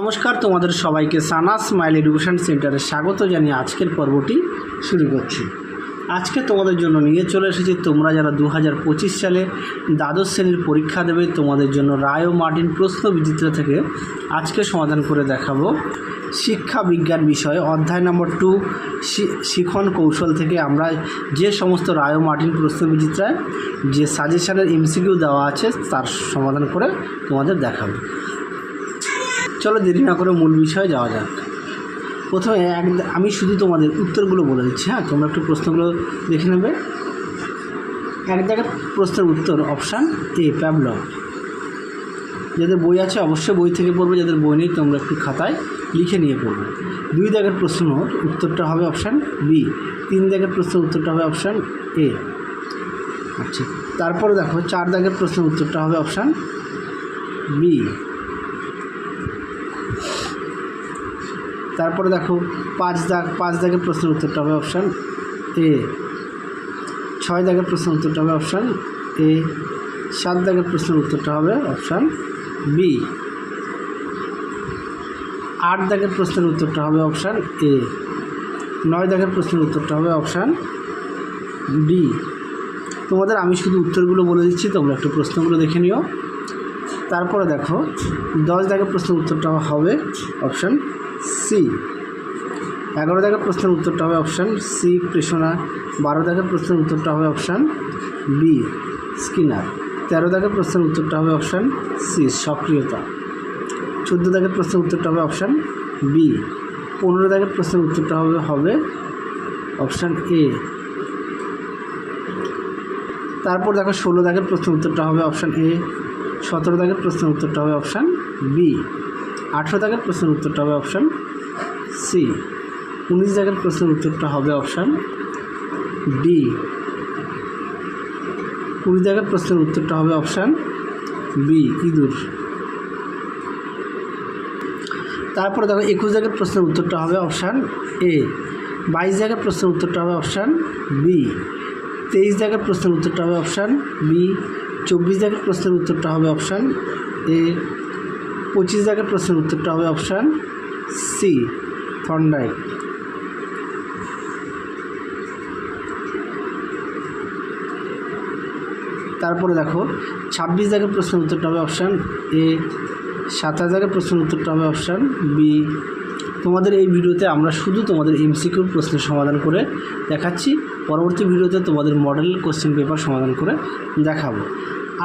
নমস্কার, তোমাদের সবাইকে সানা স্মাইল এডুকেশন সেন্টারে স্বাগত জানিয়ে আজকের পর্বটি শুরু করছি। আজকে তোমাদের জন্য নিয়ে চলে এসেছি তোমরা যারা দু হাজার পঁচিশ সালে দ্বাদশ শ্রেণির পরীক্ষা দেবে, তোমাদের জন্য রায় ও মার্টিন প্রশ্ন বিচিত্র থেকে আজকে সমাধান করে দেখাবো। শিক্ষা বিজ্ঞান বিষয়ে অধ্যায় নম্বর টু শিখন কৌশল থেকে আমরা যে সমস্ত রায় ও মার্টিন প্রশ্ন বিচিত্রায় যে সাজেশনের এমসিকিউ দেওয়া আছে, তার সমাধান করে তোমাদের দেখাবো। চলো দেরি না করে মূল বিষয়ে যাওয়া যাক। প্রথমে এক, আমি শুধু তোমাদের উত্তরগুলো বলে দিচ্ছি হ্যাঁ? তোমরা একটু প্রশ্নগুলো দেখে নেবে। এক জায়গার প্রশ্নের উত্তর, অপশান এ প্যাবলভ যাদের বই আছে, অবশ্যই বই থেকে পড়বে, যাদের বই নেই, তোমরা একটু খাতায় লিখে নিয়ে পড়বে। দুই দাগের প্রশ্ন, উত্তরটা হবে অপশান বি। তিন দাগের প্রশ্নের উত্তরটা হবে অপশান এ। আচ্ছা তারপরে দেখো, চার দাগের প্রশ্নের উত্তরটা হবে অপশান বি। তারপরে দেখো পাঁচ দাগ, পাঁচ দাগের প্রশ্নের উত্তরটা হবে অপশান এ ছয় দাগের প্রশ্নের উত্তরটা হবে অপশান এ সাত দাগের প্রশ্নের উত্তরটা হবে অপশান বি আট দাগের প্রশ্নের উত্তরটা হবে অপশান এ নয় দাগের প্রশ্নের উত্তরটা হবে অপশান ডি তোমাদের আমি শুধু উত্তরগুলো বলে দিচ্ছি, তোমরা একটু প্রশ্নগুলো দেখে নিও। তারপরে দেখো, দশ দাগের প্রশ্নের উত্তরটা হবে অপশান সি। এগারো দাগের প্রশ্নের উত্তরটা হবে অপশান সি, কৃষ্ণা। বারো দাগের প্রশ্নের উত্তরটা হবে অপশান বি, স্কিনার। তেরো দাগের প্রশ্নের উত্তরটা হবে অপশান সি, সক্রিয়তা। চোদ্দ দাগের প্রশ্নের উত্তরটা হবে অপশান বি, পনেরো দাগের প্রশ্নের উত্তরটা হবে হবে অপশান এ। তারপর দেখো ষোলো দাগের প্রশ্নের উত্তরটা হবে অপশান এ, সতেরো দাগের প্রশ্নের উত্তরটা হবে অপশান বি, আঠেরো দাগের প্রশ্নের উত্তরটা হবে অপশান সি। উনিশ দাগের প্রশ্নের উত্তরটা হবে অপশান ডি। কুড়ি দাগের প্রশ্নের উত্তরটা হবে অপশান বি, ইঁদুর। তারপরে দেখো একুশ দাগের প্রশ্নের উত্তরটা হবে অপশান এ। বাইশ দাগের প্রশ্নের উত্তরটা হবে অপশান বি। তেইশ দাগের প্রশ্নের উত্তরটা হবে অপশান বি। চব্বিশ দাগের প্রশ্নের উত্তরটা হবে অপশান এ। পঁচিশ দাগের প্রশ্নের উত্তরটা হবে অপশান সি। থন্ডাইট তারপরে দেখো, ছাব্বিশ দাগের প্রশ্নের উত্তরটা হবে অপশান এ সাতাশ দাগের প্রশ্নের উত্তরটা হবে অপশান বি তোমাদের এই ভিডিওতে আমরা শুধু তোমাদের এমসিকিউ প্রশ্নের সমাধান করে দেখাচ্ছি, পরবর্তী ভিডিওতে তোমাদের মডেল কোশ্চেন পেপার সমাধান করে দেখাবো।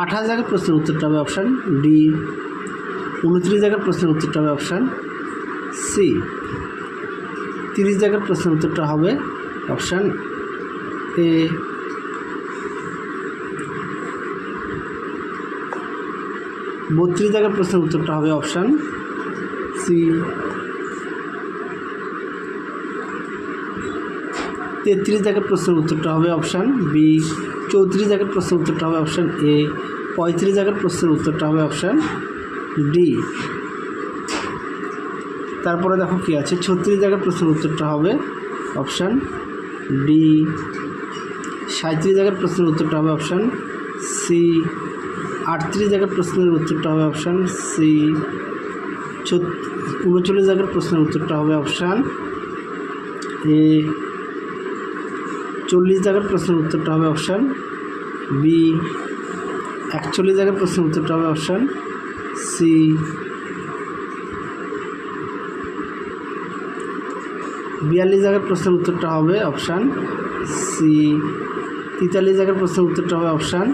আঠাশ জায়গার প্রশ্নের উত্তরটা হবে অপশান ডি উনত্রিশ জায়গার প্রশ্নের উত্তরটা হবে অপশান সি তিরিশ জায়গার প্রশ্নের উত্তরটা হবে অপশান এ। বত্রিশ জায়গার প্রশ্নের উত্তরটা হবে অপশান সি। তেত্রিশ জায়গার প্রশ্নের উত্তরটা হবে অপশান বি। চৌত্রিশ জায়গার প্রশ্নের উত্তরটা হবে অপশান এ। পঁয়ত্রিশ জায়গার প্রশ্নের উত্তরটা হবে অপশান ডি। তারপরে দেখো কী আছে? ছত্রিশ জায়গার প্রশ্নের উত্তরটা হবে। অপশান ডি সাঁত্রিশ জায়গার প্রশ্নের উত্তরটা হবে অপশান সি। আটত্রিশ জায়গার প্রশ্নের উত্তরটা হবে অপশান সি। উনচল্লিশ জায়গার প্রশ্নের উত্তরটা হবে অপশান এ। চল্লিশ জায়গার প্রশ্নের উত্তরটা হবে অপশান বি। একচল্লিশ জায়গার প্রশ্নের উত্তরটা হবে অপশান সি। বিয়াল্লিশ জায়গার প্রশ্নের উত্তরটা হবে অপশান সি, তেতাল্লিশ জায়গার প্রশ্নের উত্তরটা হবে অপশান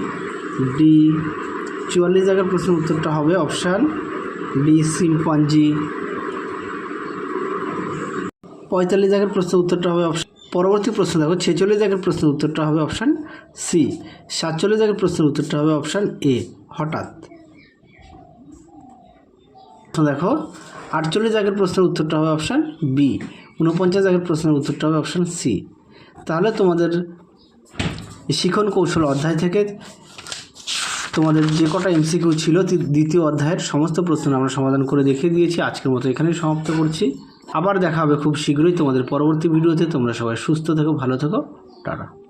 ডি, চুয়াল্লিশ জায়গার প্রশ্নের উত্তরটা হবে অপশান ডি, সিম্পাঞ্জি। পঁয়তাল্লিশ জায়গার প্রশ্নের উত্তরটা হবে অপশান পরবর্তী প্রশ্ন দেখো, ছেচল্লিশ জায়গার প্রশ্নের উত্তরটা হবে অপশান সি, সাতচল্লিশ জায়গার প্রশ্নের উত্তরটা হবে অপশান এ, হঠাৎ। দেখো, আটচল্লিশ জায়গার প্রশ্নের উত্তরটা হবে অপশান বি ঊনপঞ্চাশ জায়গার প্রশ্নের উত্তরটা হবে অপশান সি তাহলে তোমাদের শিখন কৌশল অধ্যায় থেকে তোমাদের যে কটা এমসিকিউ ছিল দ্বিতীয় অধ্যায়ের সমস্ত প্রশ্ন আমরা সমাধান করে দেখিয়ে দিয়েছি। আজকের মতো এখানেই সমাপ্ত করছি। আবার দেখা হবে খুব শীঘ্রই তোমাদের পরবর্তী ভিডিওতে। তোমরা সবাই সুস্থ থেকো, ভালো থেকো। টাটা।